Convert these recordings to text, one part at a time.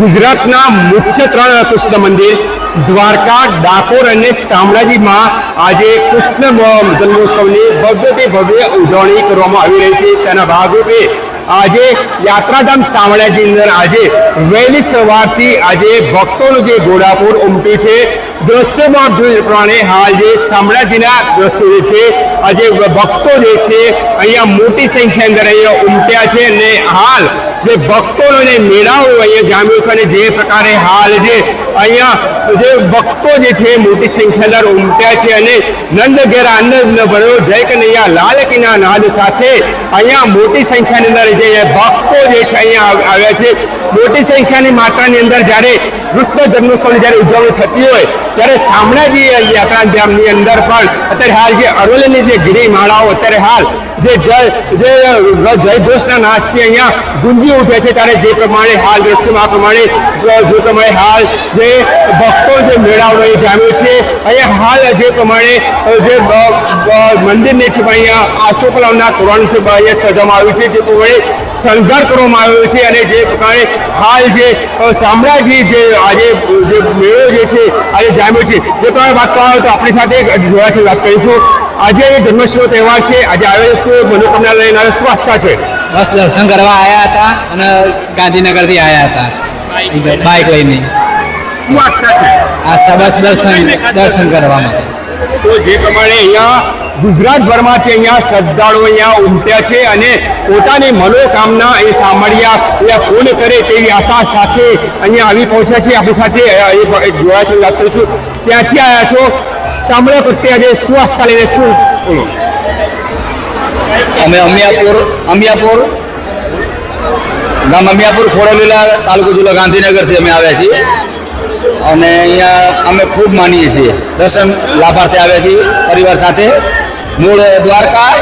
ગુજરાતના મુખ્ય ત્રણ કૃષ્ણ મંદિર, દ્વારકા, ડાકોર અને શામળાજીમાં આજે કૃષ્ણ જન્મોત્સવની ભવ્યથી ભવ્ય ઉજવણી કરવામાં આવી રહી છે. તેના ભાગરૂપે આજે યાત્રાધામ શામળાજી અંદર આજે વહેલી સવારથી આજે ભક્તોનું જે ઘોડાપુર ઉમટ્યું છે દ્રશ્યમાં જોઈ પ્રમાણે હાલ જે શામળાજીના દ્રશ્યો જે છે, આજે ભક્તો જે છે, અહીંયા મોટી સંખ્યા અંદર અહીંયા ઉમટ્યા છે અને હાલ જે ભક્તોનો જે અહીંયા જામ્યો છે અને જે પ્રકારે હાલ જે અહીંયા જે ભક્તો જે છે મોટી સંખ્યા અંદર ઉમટ્યા છે અને નંદ ઘેર આનંદ ભર્યો. જય કનૈયા, લાલ કિના નાદ સાથે અહીંયા મોટી સંખ્યાની અંદર જે ભક્તો જે છે અહીંયા આવ્યા છે. મોટી સંખ્યાની માત્રાની અંદર જ્યારે કૃષ્ણ જન્મોત્સવની જ્યારે ઉજવણી થતી હોય ત્યારે શામળાજી યાત્રાધામની અંદર પણ અત્યારે હાલ જે અરવલ્લીની જે ગીરી માળાઓ અત્યારે હાલ જે જય, જે જયઘોષના નાશથી અહીંયા ગુંજી ઉઠે છે ત્યારે જે પ્રમાણે હાલ દ્રશ્યમાં પ્રમાણે જે પ્રમાણે હાલ જે ભક્તો જે એ જામ્યો છે અહીંયા હાલ જે પ્રમાણે જે મંદિરને છે અહીંયા આસોપલાવના છે અહીંયા સજાવવામાં આવ્યું છે જે પ્રમાણે શણગાર કરવામાં આવ્યો છે અને જે પ્રકારે હાલ જે શામળાજી જે આજે જે મેળો જે છે આજે જામ્યો છે જે પ્રમાણે વાત કરવામાં આવે તો આપણી સાથે એક વાત કરીશું. આજે જન્માષ્ટમીનો તહેવાર છે આજે આવેલો શું મનોકામના લઈને આવે છે? બસ દર્શન કરવા આવ્યા હતા અને ગાંધીનગરથી આવ્યા હતા. બાઇક લઈને. શું આસ્થા છે આસ્થા બસ દર્શન દર્શન કરવા માટે. તો જે પ્રમાણે અહીંયા ગુજરાતભરમાંથી અહીંયા શ્રદ્ધાળુઓ અહીંયા ઉમટ્યા છે અને પોતાની મનોકામના એ સાંભળ્યા એ પૂર્ણ કરે તેવી આશા સાથે અહીંયા આવી પહોંચ્યા છે. આપણી સાથે એક જોયા છે વાત કરીશું ક્યાંથી આવ્યા છો? સાંભળ્યા પ્રત્યે આજે શું આસ્થા લઈને શું? બોલો. અમે અમિયાપુર અમિયાપુર. ગામ અમિયાપુર ખોડલીલા તાલુકો જિલ્લો ગાંધીનગરથી અમે આવ્યા છીએ. અને અહીંયા, અમે ખૂબ માનીએ છીએ. દર્શન લાભાર્થે આવ્યા છીએ પરિવાર સાથે. મૂળ દ્વારકા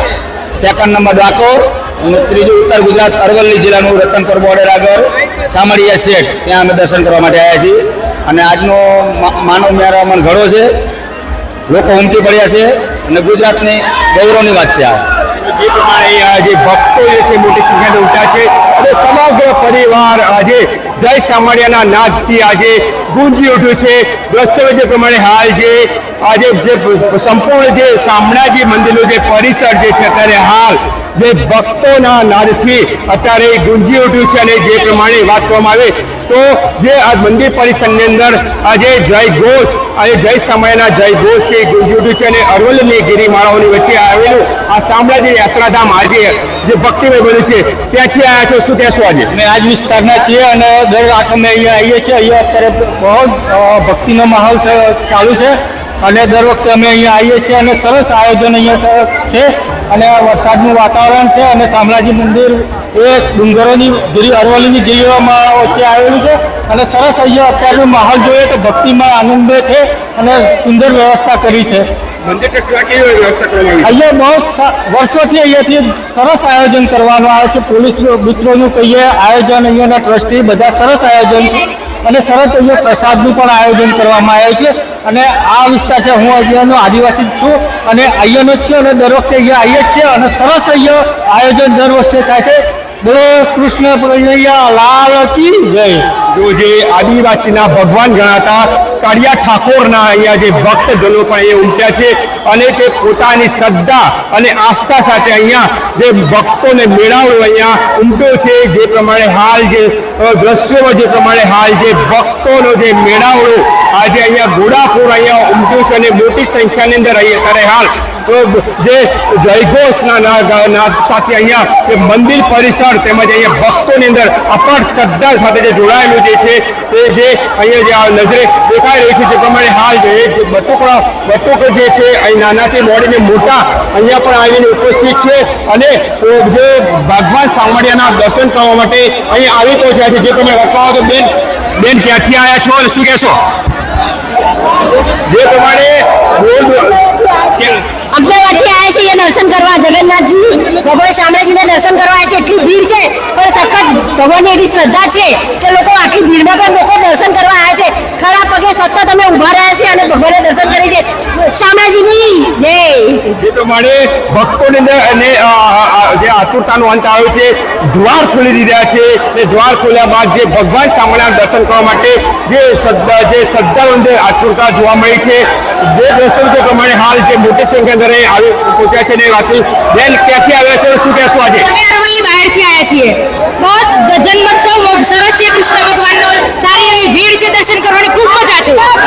સેકન્ડ નંબર ડાકોર અને ત્રીજું ઉત્તર ગુજરાત, અરવલ્લી જિલ્લાનું રતનપુર બોર્ડર આગળ, સામળિયા શેઠ. ત્યાં અમે દર્શન કરવા માટે આવ્યા છીએ. અને આજનો માનવ મેળામણ ઘણો છે. લોકો ઉમટી પડ્યા છે. અને ગુજરાતની ગૌરવની વાત છે આ. અહીંયા જે ભક્તો જે છે મોટી સંખ્યામાં ઉઠ્યા છે. અને સમગ્ર પરિવાર આજે જય સામાણિયાના નાદથી આજે ગુંજી ઉઠ્યું છે. દ્રશ્ય જે પ્રમાણે હાલ જે આજે જે સંપૂર્ણ જે શામળાજી મંદિરનું જે પરિસર જે છે, અત્યારે હાલ જે ભક્તોના નાદથી અત્યારે ગુંજી ઉઠ્યું છે અને જે પ્રમાણે વાત કરવામાં આવે તો જે આ મંદિર પરિસરની અંદર આજે જય ઘોષ અને જય સમયના જય ઘોષથી ગુંજી ઉઠ્યું છે અને અરવલ્લીની ગિરિમાળાઓની વચ્ચે આવેલું આ શામળાજી યાત્રાધામ આજે જે ભક્તિમય બન્યું છે. ત્યાંથી આવ્યા છો શું કહેશો આજે? અમે આજ વિસ્તારના છીએ અને દર આઠ અમે અહીંયા આવીએ છીએ. અહીંયા અત્યારે બહુ ભક્તિનો માહોલ ચાલુ છે. અને દર વખતે અમે અહીંયા આવીએ છીએ અને સરસ આયોજન અહીંયા છે. અને વરસાદનું વાતાવરણ છે અને શામળાજી મંદિર એ ડુંગરોની ગીરી, અરવલ્લીની ગીરીઓમાં વચ્ચે આવેલું છે. અને સરસ અહીંયા અત્યારનો માહોલ જોઈએ તો ભક્તિમાં આનંદ છે અને સુંદર વ્યવસ્થા કરી છે. મંદિર ટ્રસ્ટ કેવી વ્યવસ્થા કરવામાં આવી અહીંયા બહુ વર્ષોથી અહીંયાથી સરસ આયોજન કરવામાં આવે છે. પોલીસ મિત્રોનું કહીએ, આયોજન અહીંયાના ટ્રસ્ટી બધા સરસ આયોજન છે. અને સરસ અહીંયા પ્રસાદનું પણ આયોજન કરવામાં આવે છે. અને આ વિસ્તાર છે, હું અહીંયાનો આદિવાસી છું. અને અહીંયાનો જ છું અને દર વખતે અહીંયા આવીએ જ છીએ. અને સરસ અહીંયા આયોજન દર વર્ષે થાય છે. બસ કૃષ્ણ કનૈયા લાલ કી જય. જો જે આદિવાસીના ભગવાન ગણાતા કાળિયા ઠાકોરના અહીંયા જે ભક્તજનો પણ અહીંયા ઉમટ્યા છે અને તે પોતાની શ્રદ્ધા અને આસ્થા સાથે અહીંયા જે ભક્તોને મેળાવડો અહીંયા ઉમટ્યો છે, જે પ્રમાણે હાલ જે દ્રશ્યોમાં જે પ્રમાણે હાલ જે ભક્તોનો જે મેળાવડો આજે અહીંયા ઘોડાપુર અહીંયા ઉમટ્યું છે અને મોટી સંખ્યાની અંદર અહીંયા અત્યારે હાલ જે જયઘોષના સાથે અહીંયા મંદિર પરિસર તેમજ અહીંયા ભક્તોની અંદર અપાર શ્રદ્ધા સાથે જે જોડાયેલું જે છે, તે જે અહીંયા જે આ નજરે દેખાઈ રહ્યું છે, જે પ્રમાણે હાલ બટુકડા બટુક જે છે, અહીં નાનાથી મોડીને મોટા અહીંયા પણ આવીને ઉપસ્થિત છે અને જે ભગવાન સામળિયાના દર્શન કરવા માટે અહીં આવી પહોંચ્યા છે, જે તમે વટવાઓ તો બેન બેન ક્યાંથી આવ્યા છો અને શું કહેશો? જે પ્રમાણે અમદાવાદથી આવ્યા છીએ દર્શન કરવા. જગન્નાથજી, ભગવાન શામળાજીના દર્શન કરવા આવે છે. એટલી ભીડ છે, પણ સખત ભગવાનની એવી શ્રદ્ધા છે કે લોકો આટલી ભીડમાં પણ લોકો દર્શન કરવા આવ્યા છે. ખરા પગે સતત અમે ઊભા રહ્યા છીએ અને ભગવાને દર્શન કરે છે શામળાજીની જે પ્રમાણે ભક્તોની અંદર અને જે આતુરતાનો અંત આવ્યો છે, દ્વાર ખોલી દીધા છે. ને દ્વાર ખોલ્યા બાદ જે ભગવાન શામળાના દર્શન કરવા માટે જે શ્રદ્ધા, જે શ્રદ્ધાળુ અંદર આતુરતા જોવા મળી છે. જે તો પ્રમાણે હાલ જે મોટી સંખ્યા ઘરે આવી પહોંચ્યા છે ને વાતું બેન ક્યાંથી આવ્યા છે? શું કહેશો આજે? બહારથી આવ્યા છીએ. બહુ જન્મોત્સવ સરસ છે કૃષ્ણ ભગવાનનો. સારી એવી ભીડ છે, દર્શન કરવાની ખૂબ મજા છે.